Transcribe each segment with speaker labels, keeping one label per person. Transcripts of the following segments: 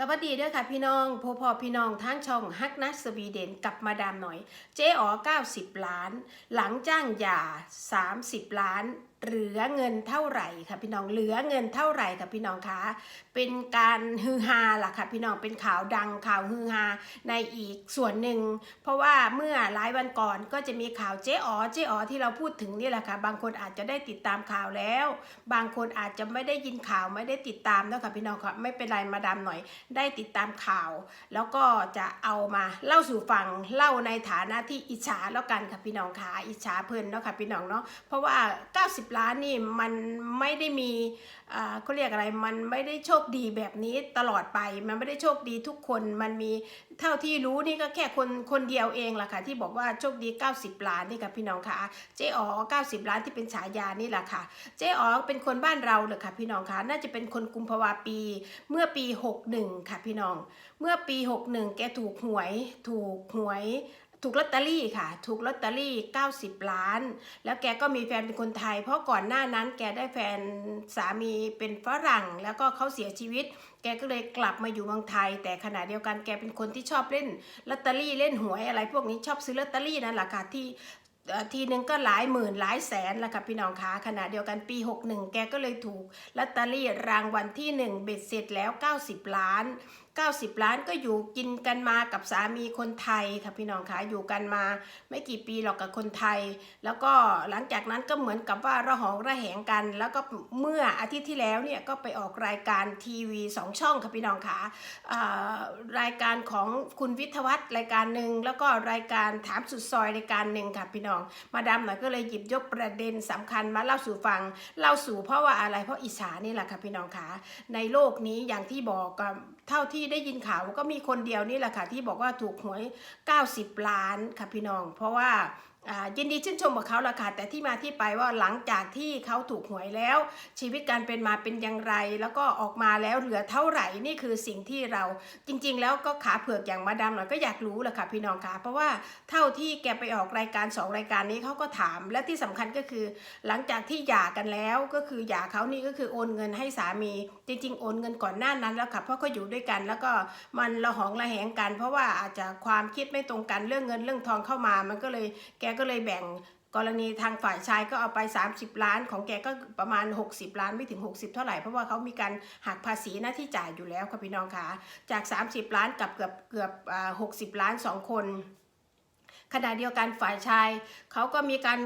Speaker 1: สวัสดีเด้อค่ะพี่น้องพ่อพ่อพี่น้องทั้งช่องฮักนัสสวีเดนกับมาดามหน่อย เจ๊อ๋อ90 ล้าน หลังจ้างหย่า 30 ล้าน เหลือเงินเท่าไหร่ค่ะพี่น้องเหลือเงินเท่าไหร่ค่ะพี่น้องคะเป็นการฮือฮาล่ะค่ะพี่น้องเป็นข่าวดังข่าวฮือฮาในอีกส่วนหนึ่ง เพราะว่าเมื่อหลายวันก่อนก็จะมีข่าวเจ๊อ๋อเจ๊อ๋อที่เราพูดถึงนี่แหละค่ะบางคนอาจจะได้ติดตามข่าวแล้ว บางคนอาจจะไม่ได้ยินข่าวไม่ได้ติดตามแล้วค่ะพี่น้องค่ะไม่เป็นไรมาดามหน่อย ได้ติดตามข่าว แล้วก็จะเอามาเล่าสู่ฟังเล่าในฐานะที่อิจฉาแล้วกันค่ะพี่น้องค่ะอิจฉาเพลินเนาะค่ะพี่น้องเนาะเพราะว่า 90ล้านนี่มันไม่ได้มีเขาเรียกอะไร มันไม่ได้โชคดีแบบนี้ตลอดไป มันไม่ได้โชคดีทุกคน มันมีเท่าที่รู้นี่ก็แค่คนคนเดียวเองล่ะค่ะที่บอกว่าโชคดี 90 ล้านนี่ค่ะพี่น้องค่ะเจ๊อ๋อ90 ล้านที่เป็นฉายานี่แหละค่ะ เจ๊อ๋อเป็นคนบ้านเราเลยค่ะพี่น้องค่ะน่าจะเป็นคนกุมภาวาปี เมื่อปี 61 ค่ะพี่น้อง เมื่อปี 61 แกถูกหวยถูกหวย ถูกลอตเตอรี่ค่ะ ถูกลอตเตอรี่ 90 ล้าน แล้วแกก็มีแฟนเป็นคนไทย เพราะก่อนหน้านั้นแกได้แฟนสามีเป็นฝรั่ง แล้วก็เขาเสียชีวิต แกก็เลยกลับมาอยู่เมืองไทย แต่ขณะเดียวกันแกเป็นคนที่ชอบเล่นลอตเตอรี่เล่นหวยอะไร พวกนี้ชอบซื้อลอตเตอรี่นั่นแหละค่ะที่เอ่อทีหนึ่งก็หลายหมื่นหลายแสนแล้วค่ะพี่น้องคะขณะเดียวกันปี 61 แกก็เลยถูกลอตเตอรี่รางวัลที่ 1 เบ็ดเสร็จแล้ว 90 ล้าน 90 ล้านก็อยู่กินกันมากับสามีคนไทยค่ะพี่น้องคะอยู่กันมาไม่กี่ปีหรอกกับคนไทย แล้วก็หลังจากนั้นก็เหมือนกับว่าระหองระแหงกัน แล้วก็เมื่ออาทิตย์ที่แล้วเนี่ยก็ไปออกรายการทีวีสองช่องค่ะพี่น้องคะอ่ารายการของคุณวิทยวัฒน์รายการหนึ่งแล้วก็รายการถามสุดซอยรายการหนึ่งค่ะพี่น้อง มาดามหน่อยก็เลยหยิบยกประเด็นสำคัญมาเล่าสู่ฟังเล่าสู่เพราะว่าอะไรเพราะอิจฉานี่แหละค่ะพี่น้องคะในโลกนี้อย่างที่บอกก็ เท่าที่ได้ยินข่าวก็มีคนเดียวนี่แหละค่ะที่บอกว่าถูกหวย 90 ล้านค่ะพี่น้อง เพราะว่า ยินดีชื่นชมกับเขาละค่ะแต่ที่มาที่ไปว่าหลังจากที่เขาถูกหวยแล้ว ชีวิตการเป็นมาเป็นอย่างไร แล้วก็ออกมาแล้วเหลือเท่าไหร่นี่คือสิ่งที่เราจริง ๆ แล้วก็ขาเผือกอย่างมาดามหน่อยก็อยากรู้ละค่ะพี่น้องค่ะเพราะว่าเท่าที่แกไปออกรายการสองรายการนี้เขาก็ถาม และที่สำคัญก็คือ หลังจากที่หย่ากันแล้วก็คือหย่าเขานี่ก็คือโอนเงินให้สามี จริง ๆ โอนเงินก่อนหน้านั้นแล้วค่ะเพราะเขาอยู่ด้วยกัน แล้วก็มันระหองระแหงกัน เพราะว่าอาจจะความคิดไม่ตรงกันเรื่องเงินเรื่องทองเข้ามา มันก็เลยแกก็เลยแบ่งกรณีทางฝ่ายชายก็เอาไป 30 ล้าน ของแกก็ประมาณ 60 ล้านไม่ถึง 60 เท่าไหร่เพราะว่าเขามีการหักภาษีหน้าที่จ่ายอยู่แล้วค่ะพี่น้องคะจาก 30 ล้านกับเกือบเกือบอ่า60 ล้าน 2 คน ขณะเดียวกันฝ่ายชาย เขาก็มีการ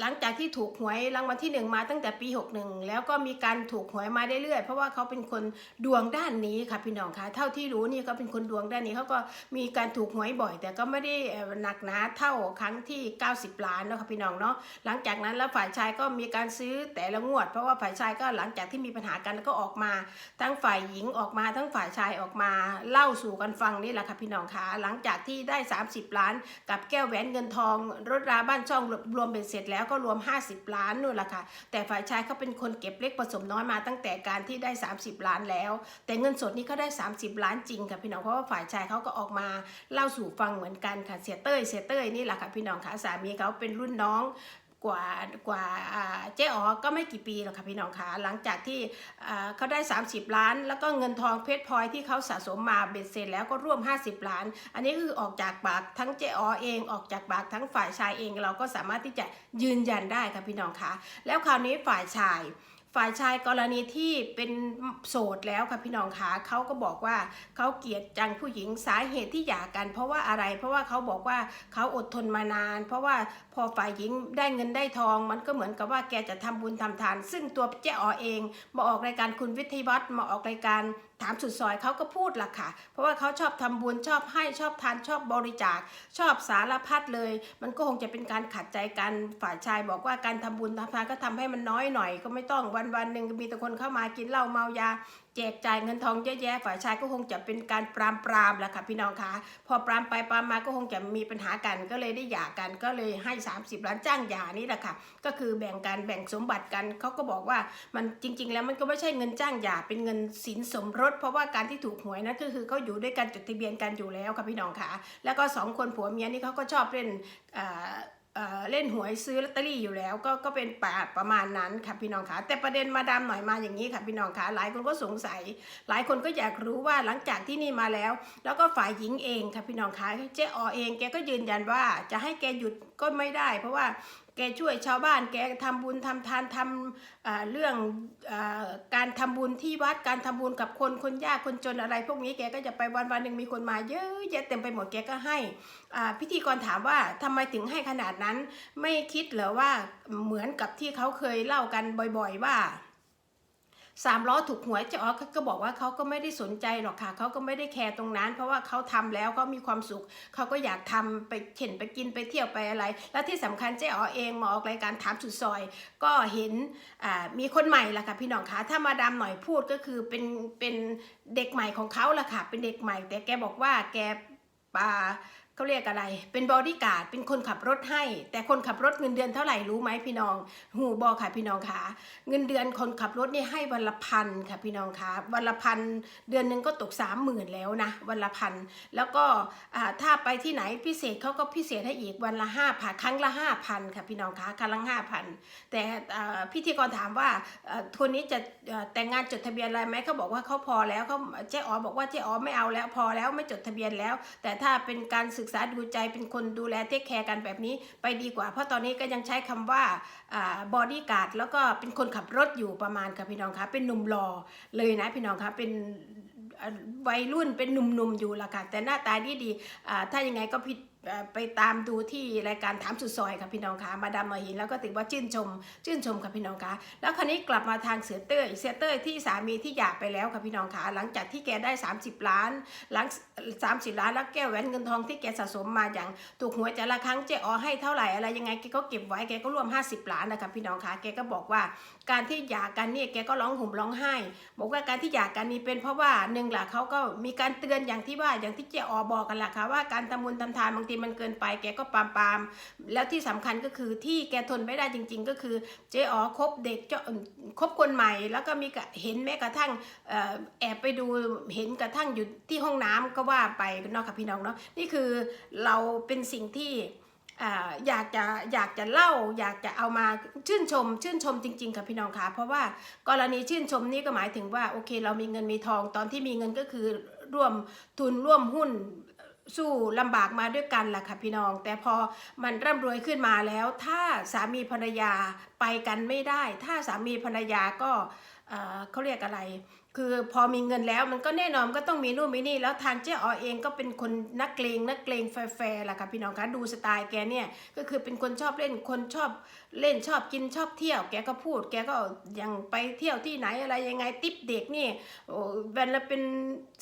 Speaker 1: หลังจากที่ถูกหวยรางวัลที่หนึ่งมาตั้งแต่ปี 61 แล้วก็มีการถูกหวยมาเรื่อยๆเพราะว่าเขาเป็นคนดวงด้านนี้ค่ะพี่น้องคะเท่าที่รู้นี่เขาเป็นคนดวงด้านนี้เขาก็มีการถูกหวยบ่อย แต่ก็ไม่ได้หนักหนาเท่าครั้งที่ 90 ล้านเนาะค่ะพี่น้องเนาะหลังจากนั้นแล้วฝ่ายชายก็มีการซื้อแต่ละงวด เพราะว่าฝ่ายชายก็หลังจากที่มีปัญหากันก็ออกมา ทั้งฝ่ายหญิงออกมาทั้งฝ่ายชายออกมาเล่าสู่กันฟังนี่แหละค่ะพี่น้องคะหลังจากที่ได้ 30 ล้านกับแก้วแหวนเงินทองรถราบ้านช่องรวมเป็นเสร็จแล้วก็รวม 50 ล้านนู่นแหละค่ะ แต่ฝ่ายชายเขาเป็นคนเก็บเล็กผสมน้อยมาตั้งแต่การที่ได้ 30 ล้านแล้ว แต่เงินสดนี่เขาได้ 30 ล้านจริงค่ะพี่น้องเพราะว่าฝ่ายชายเขาก็ออกมาเล่าสู่ฟังเหมือนกันค่ะเสียเต้ยเสียเต้ยนี่แหละค่ะพี่น้องค่ะสามีเขาเป็นรุ่นน้อง กว่ากว่าเจ๊อ๋อก็ไม่กี่ปีหรอกค่ะพี่น้องคะหลังจากที่เขาได้ 30 ล้าน แล้วก็เงินทองเพชรพลอยที่เขาสะสมมาเบ็ดเสร็จแล้วก็ร่วม 50 ล้าน อันนี้คือออกจากปากทั้งเจ๊อ๋อเองออกจากปากทั้งฝ่ายชายเองเราก็สามารถที่จะยืนยันได้ค่ะพี่น้องคะแล้วคราวนี้ฝ่ายชาย ฝ่ายชายกรณีที่เป็นโสดแล้วค่ะพี่น้องคะเขาก็บอกว่าเขาเกลียดจังผู้หญิงสาเหตุที่หย่ากัน เพราะว่าอะไร เพราะว่าเขาบอกว่าเขาอดทนมานาน เพราะว่าพอฝ่ายหญิงได้เงินได้ทอง มันก็เหมือนกับว่าแกจะทำบุญทำทาน ซึ่งตัวเจ๊อ๋อเองมาออกรายการคุณวิทยวัฒน์มาออกรายการ ถามสุดซอยเขาก็พูดล่ะค่ะ เพราะว่าเขาชอบทำบุญชอบให้ชอบทานชอบบริจาค ชอบสารพัดเลย มันก็คงจะเป็นการขัดใจกันฝ่ายชายบอกว่าการทำบุญทำทานก็ทำให้มันน้อยหน่อย ก็ไม่ต้องวันวันหนึ่งมีแต่คนเข้ามากินเหล้าเมายาแจกจ่ายเงินทองเยอะแยะฝ่ายชายก็คงจะเป็นการปรามปรามแหละค่ะพี่น้องคะพอปรามไปปรามมาก็คงจะมีปัญหากันก็เลยได้หย่ากันก็เลยให้ 30 ล้านจ้างหย่านี่แหละค่ะก็คือแบ่งกันแบ่งสมบัติกันเขาก็บอกว่ามันจริง ๆ แล้วมันก็ไม่ใช่เงินจ้างหย่าเป็นเงินสินสมรส เพราะว่าการที่ถูกหวยนะก็คือเขาอยู่ด้วยกันจดทะเบียนกันอยู่แล้วค่ะพี่น้องค่ะแล้วก็สองคนผัวเมียนี่เขาก็ชอบเล่นอ่า เล่นหวยซื้อลอตเตอรี่อยู่แล้ว ก็ก็เป็นปประมาณนั้นค่ะพี่น้องคะแต่ประเด็นมาดามหน่อยมาอย่างนี้ค่ะพี่น้องคะหลายคนก็สงสัย หลายคนก็อยากรู้ว่าหลังจากที่นี่มาแล้ว แล้วก็ฝ่ายหญิงเองค่ะพี่น้องคะเจ๊ออเองแกก็ยืนยันว่าจะให้แกหยุดก็ไม่ได้ เพราะว่า แกช่วยชาวบ้านแกทำบุญทำทานทำเรื่องอการทำบุญที่วัดการทำบุญกับคนคนยากคนจนอะไร พวกนี้แกก็จะไปวันวันหนึ่งมีคนมาเยอะแยะเต็มไปหมดแกก็ให้พิธีกรถามว่าทำไมถึงให้ขนาดนั้น ไม่คิดเหรอว่าเหมือนกับที่เขาเคยเล่ากันบ่อย ๆ ว่า สามล้อถูกหวยเจ๊อ๋อก็บอกว่าเขาก็ไม่ได้สนใจหรอกค่ะเขาก็ไม่ได้แคร์ตรงนั้น เพราะว่าเขาทำแล้วเขามีความสุขเขาก็อยากทำไปเข็นไปกินไปเที่ยวไปอะไร แล้วที่สำคัญเจ๊อ๋อเองมาออกรายการถามสุดซอย ก็เห็นมีคนใหม่ละค่ะพี่น้องคะถ้ามาดามหน่อยพูดก็คือเป็นเป็นเด็กใหม่ของเขาละค่ะเป็นเด็กใหม่ แต่แกบอกว่าแกป่า เขาเรียกอะไร เป็นบอดี้การ์ด เป็นคนขับรถให้ แต่คนขับรถเงินเดือนเท่าไหร่รู้ไหมพี่น้อง หูบอค่ะพี่น้องคะเงินเดือนคนขับรถนี่ให้วันละพันค่ะพี่น้องคะวันละพันเดือนหนึ่งก็ตกสามหมื่นแล้วนะวันละพันแล้วก็ถ้าไปที่ไหนพิเศษเขาก็พิเศษให้อีกวันละห้าพันครั้งละห้าพันค่ะพี่น้องคะครั้งละห้าพันแต่อ่าพิธีกรถามว่าเอ่อคนนี้จะแต่งงานจดทะเบียนอะไรไหมเขาบอกว่าเขาพอแล้วเขาเจ๊อ๋อบอกว่าเจ๊อ๋อไม่เอาแล้วพอแล้วไม่จดทะเบียนแล้ว แต่ถ้าเป็นการศึกษาดูใจเป็นคนดูแลเทคแคร์กันแบบนี้ไปดีกว่า เพราะตอนนี้ก็ยังใช้คำว่าบอดี้การ์ดแล้วก็เป็นคนขับรถอยู่ประมาณค่ะพี่น้องคะเป็นหนุ่มรอเลยนะพี่น้องคะเป็นวัยรุ่นเป็นหนุ่มๆอยู่ละค่ะแต่หน้าตาดีดีๆถ้ายังไงก็ผิด ไปตามดูที่รายการถามสุดซอยค่ะพี่น้องคะมาดามมาหินแล้วก็ถือว่าชื่นชม ชื่นชมค่ะพี่น้องคะแล้วคราวนี้กลับมาทางเสือเต้ยเสือเต้ยที่สามีที่หย่าไปแล้วค่ะพี่น้องคะหลังจากที่แกได้ 30 ล้านหลัง30ล้านแล้วแก้วแหวนเงินทองที่แกสะสมมาอย่างถูกหวยแต่ละครั้งเจ๊อ๋อให้เท่าไหร่อะไรยังไงแกก็เก็บไว้แกก็รวม 50 ล้านนะคะพี่น้องคะแกก็บอกว่าการที่หย่ากันเนี่ยแกก็ร้องห่มร้องไห้ บอกว่าการที่หย่ากันนี่เป็นเพราะว่าหนึ่งแหละเขาก็มีการเตือนอย่างที่ว่าอย่างที่เจ๊อ๋อบอกกันแหละค่ะว่าการทำบุญทำทานบางทีมันเกินไปแกก็ปามปามแล้วที่สำคัญก็คือที่แกทนไม่ได้จริง ๆ ก็คือเจ๊อ๋อคบเด็กเจ้าคบคนใหม่ แล้วก็มีเห็นแม้กระทั่งอแอบไปดูเห็นกระทั่งอยู่ที่ห้องน้ำก็ว่าไปเนาะค่ะพี่น้องเนาะนี่คือเราเป็นสิ่งที่อ่าอยากจะอยากจะเล่าอยากจะเอามาชื่นชม ชื่นชมจริง ๆค่ะพี่น้องคะเพราะว่ากรณีชื่นชมนี่ก็หมายถึงว่าโอเค เรามีเงินมีทองตอนที่มีเงินก็คือร่วมทุนร่วมหุ้น สู้ลำบากมาด้วยกันแหละค่ะพี่น้อง แต่พอมันร่ำรวยขึ้นมาแล้ว ถ้าสามีภรรยาไปกันไม่ได้ ถ้าสามีภรรยาก็เขาเรียกอะไร คือพอมีเงินแล้วมันก็แน่นอนก็ต้องมีนู่นมีนี่ แล้วทางเจ๊ออเองก็เป็นคนนักเกรงนักเกรงแฟร์ๆแหละค่ะพี่น้องคะดูสไตล์แกเนี่ยก็คือเป็นคนชอบเล่นคนชอบเล่นชอบกินชอบเที่ยว แกก็พูด แกก็อยังไปเที่ยวที่ไหนอะไรยังไงติปเด็กนี่วันละเป็น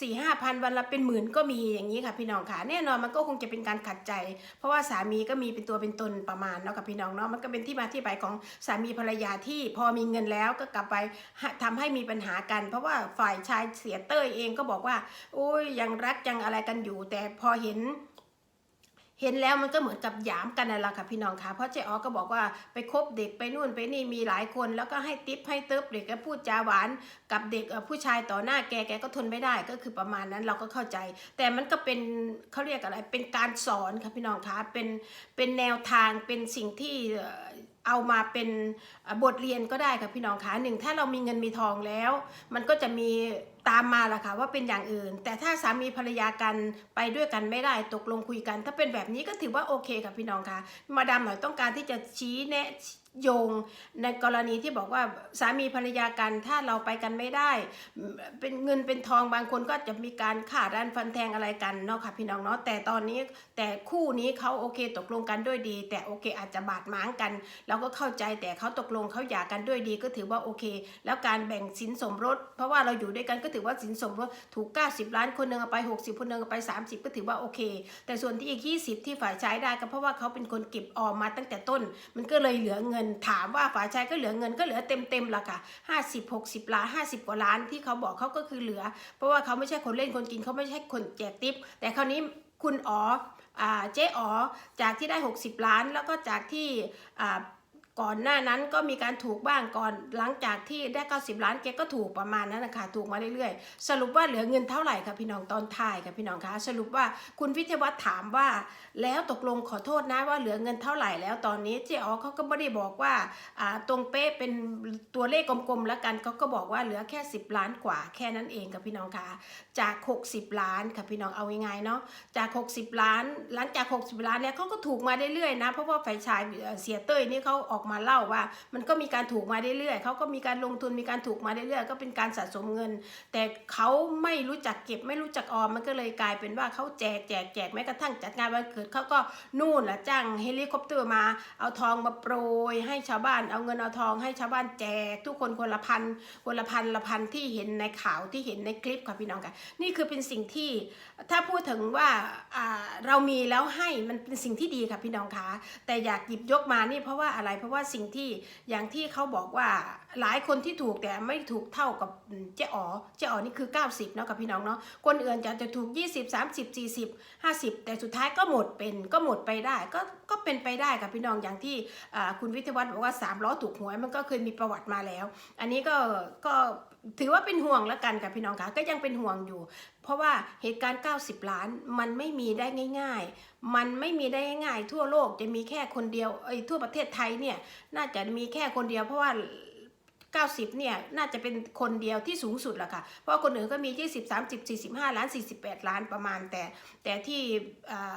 Speaker 1: สี่ห้าพันวันละเป็นหมื่นก็มีอย่างนี้ค่ะพี่น้องค่ะแน่นอนมันก็คงจะเป็นการขัดใจ เพราะว่าสามีก็มีเป็นตัวเป็นตนประมาณเนาะกับพี่น้องเนาะมันก็เป็นที่มาที่ไปของสามีภรรยาที่พอมีเงินแล้วก็กลับไปหาทำให้มีปัญหากัน เพราะว่าฝ่ายชายเสียเต้ยเองก็บอกว่าโอ้ยยังรักยังอะไรกันอยู่ แต่พอเห็น เห็นแล้วมันก็เหมือนกับหยามกันนั่นแหละค่ะพี่น้องค่ะเพราะเจ๊อ๋อก็บอกว่าไปคบเด็กไปนู่นไปนี่มีหลายคน แล้วก็ให้ติปให้เติบเด็กก็พูดจาหวานกับเด็กผู้ชายต่อหน้าแกแกก็ทนไม่ได้ก็คือประมาณนั้นเราก็เข้าใจ แต่มันก็เป็นเขาเรียกอะไรเป็นการสอนค่ะพี่น้องค่ะเป็นเป็นแนวทางเป็นสิ่งที่ เอามาเป็นบทเรียนก็ได้ค่ะพี่น้องคะหนึ่งถ้าเรามีเงินมีทองแล้ว มันก็จะมี ตามมาละค่ะว่าเป็นอย่างอื่น แต่ถ้าสามีภรรยากันไปด้วยกันไม่ได้ตกลงคุยกัน ถ้าเป็นแบบนี้ก็ถือว่าโอเคค่ะพี่น้องคะมาดามหน่อยต้องการที่จะชี้แนะโยงในกรณีที่บอกว่าสามีภรรยากันถ้าเราไปกันไม่ได้ เป็นเงินเป็นทองบางคนก็จะมีการขาดรันฟันแทงอะไรกันเนาะค่ะพี่น้องเนาะแต่ตอนนี้แต่คู่นี้เขาโอเคตกลงกันด้วยดี แต่โอเคอาจจะบาดหมางกัน เราก็เข้าใจแต่เขาตกลงเขาหย่ากันด้วยดีก็ถือว่าโอเค แล้วการแบ่งสินสมรส เพราะว่าเราอยู่ด้วยกันก็ถือถือว่าสินสมรสถูก 90 ล้านคนหนึ่งเอาไป 60 คนหนึ่งเอาไป 30 ก็ถือว่าโอเค แต่ส่วนที่อีก 20 ที่ฝ่ายชายได้ก็เพราะว่าเขาเป็นคนเก็บออมมาตั้งแต่ต้น มันก็เลยเหลือเงินถามว่าฝ่ายชายก็เหลือเงินก็เหลือเต็มเต็มๆละค่ะ50 60 ล้าน 50 กว่าล้านที่เขาบอกเขาก็คือเหลือ เพราะว่าเขาไม่ใช่คนเล่นคนกินเขาไม่ใช่คนแจกทิป แต่คราวนี้คุณอ๋อเจ๊อ๋อจากที่ได้ 60 ล้าน แล้วก็จากที่ ก่อนหน้านั้นก็มีการถูกบ้างก่อนหลังจากที่ได้ 90 ล้านแกก็ถูกประมาณนั้นนะคะถูกมาเรื่อยๆ สรุปว่าเหลือเงินเท่าไหร่คะพี่น้องตอนท้ายค่ะพี่น้องคะสรุปว่าคุณวิทยวัฒน์ถามว่า แล้วตกลงขอโทษนะว่าเหลือเงินเท่าไหร่แล้วตอนนี้เจ๊อ๋อเขาก็ไม่ได้บอกว่าตรงเป๊ะเป็นตัวเลขกลมๆแล้วกันเขาก็บอกว่าเหลือแค่ 10 ล้านกว่าแค่นั้นเองค่ะพี่น้องคะจาก 60 ล้านค่ะพี่น้องเอาง่ายๆเนาะจาก 60 ล้าน หลังจาก 60 ล้านเนี่ยเขาก็ถูกมาเรื่อยๆนะเพราะว่าฝ่ายชายเสียเต้ยนี่เขาออกมาเล่าว่า มันก็มีการถูกมาเรื่อยๆเขาก็มีการลงทุนมีการถูกมาเรื่อยๆ ก็เป็นการสะสมเงิน แต่เขาไม่รู้จักเก็บไม่รู้จักออมมันก็เลยกลายเป็นว่าเขาแจกแจกแจกแม้กระทั่งจัดงานวันเกิดเขาก็นู่นละจ้างเฮลิคอปเตอร์มา เอาทองมาโปรยให้ชาวบ้านเอาเงินเอาทองให้ชาวบ้านแจก ทุกคนคนละพันคนละพันละพันที่เห็นในข่าวที่เห็นในคลิปค่ะพี่น้องค่ะนี่คือเป็นสิ่งที่ถ้าพูดถึงว่าเรามีแล้วให้มันเป็นสิ่งที่ดีค่ะพี่น้องคะแต่อยากหยิบยกมานี่เพราะว่าอะไรเพราะว่าว่าสิ่งที่อย่างที่เขาบอกว่าหลายคนที่ถูกแต่ไม่ถูกเท่ากับเจ๊อ๋อเจ๊อ๋อนี่คือ 90เนาะกับพี่น้องเนาะคนอื่นจะจะถูก 20 30 40 50 แต่สุดท้ายก็หมดเป็นก็หมดไปได้ก็ก็เป็นไปได้กับพี่น้องอย่างที่คุณวิทยวัฒน์บอกว่า3ล้อถูกหวยมันก็เคยมีประวัติมาแล้ว อันนี้ก็ก็ ถือว่าเป็นห่วงแล้วกันค่ะพี่น้องคะก็ยังเป็นห่วงอยู่ เพราะว่าเหตุการณ์ 90 ล้านมันไม่มีได้ง่าย ๆ มันไม่มีได้ง่ายๆทั่วโลกจะมีแค่คนเดียวเอ้ทั่วประเทศไทยเนี่ยน่าจะมีแค่คนเดียวเพราะว่า90เนี่ยน่าจะเป็นคนเดียวที่สูงสุดแหละค่ะ เพราะคนอื่นก็มี20 30 45 ล้าน 48 ล้านประมาณแต่ แต่ที่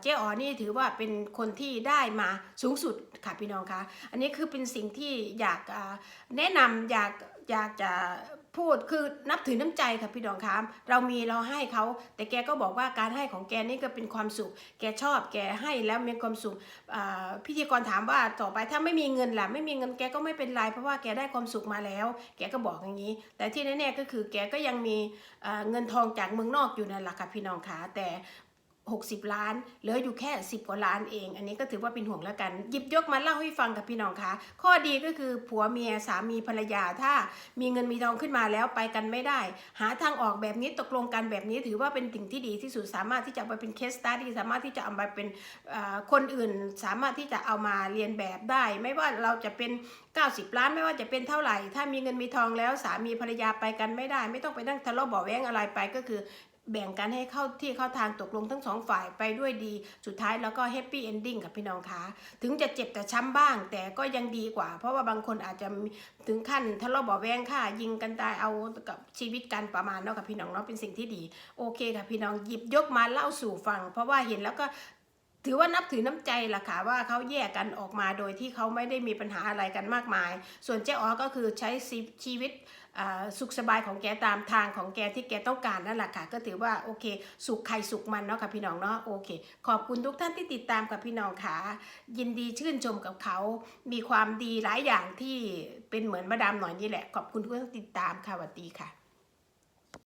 Speaker 1: เจ๊อ๋อนี่ถือว่าเป็นคนที่ได้มาสูงสุดค่ะพี่น้องคะ อันนี้คือเป็นสิ่งที่อยากแนะนำอยากอยากจะ พูดคือนับถือน้ำใจค่ะพี่น้องคะเรามีเราให้เขาแต่แกก็บอกว่าการให้ของแกนี่ก็เป็นความสุข แกชอบแกให้แล้วมีความสุขพิธีกรถามว่าต่อไปถ้าไม่มีเงินล่ะไม่มีเงินแกก็ไม่เป็นไรเพราะว่าแกได้ความสุขมาแล้ว แกก็บอกอย่างนี้ แต่ที่แน่ๆก็คือแกก็ยังมีเงินทองจากเมืองนอกอยู่นั่นแหละค่ะพี่น้องคะแต่ 60 ล้าน เหลืออยู่แค่ 10 กว่าล้านเอง อันนี้ก็ถือว่าเป็นห่วงแล้วกัน หยิบยกมาเล่าให้ฟังกับพี่น้องคะ ข้อดีก็คือผัวเมียสามีภรรยาถ้ามีเงินมีทองขึ้นมาแล้วไปกันไม่ได้ หาทางออกแบบนี้ตกลงกันแบบนี้ ถือว่าเป็นสิ่งที่ดีที่สุดสามารถที่จะเอาไปเป็นเคสตัดดี้สามารถที่จะเอามาเป็นคนอื่น สามารถที่จะเอามาเรียนแบบได้ ไม่ว่าเราจะเป็น 90 ล้านไม่ว่าจะเป็นเท่าไหร่ ถ้ามีเงินมีทองแล้วสามีภรรยาไปกันไม่ได้ ไม่ต้องไปนั่งทะเลาะเบาแว้งอะไรไปก็คือ แบ่งกันให้เข้าที่เข้าทางตกลงทั้งสองฝ่ายไปด้วยดี สุดท้ายแล้วก็แฮปปี้เอนดิ้งกับพี่น้องคะถึงจะเจ็บแต่ช้ำบ้าง แต่ก็ยังดีกว่า เพราะว่าบางคนอาจจะถึงขั้นทะเลาะเบาะแว้งค่ะ ยิงกันตายเอากับชีวิตกันประมาณเนาะกับพี่น้องเนาะเป็นสิ่งที่ดี โอเคค่ะพี่น้องหยิบยกมาเล่าสู่ฟัง เพราะว่าเห็นแล้วก็ ถือว่านับถือน้ำใจล่ะค่ะว่าเขาแยกกันออกมาโดยที่เขาไม่ได้มีปัญหาอะไรกันมากมาย ส่วนเจ๊อ๋อก็คือใช้ชีวิตสุขสบายของแกตามทางของแกที่แกต้องการนั่นแหละค่ะก็ถือว่าโอเค สุขใครสุขมันเนาะค่ะพี่น้องเนาะโอเค ขอบคุณทุกท่านที่ติดตามกับพี่น้องค่ะ ยินดีชื่นชมกับเขา มีความดีหลายอย่างที่เป็นเหมือนมาดามหน่อยนี่แหละ ขอบคุณทุกท่านติดตามค่ะสวัสดีค่ะ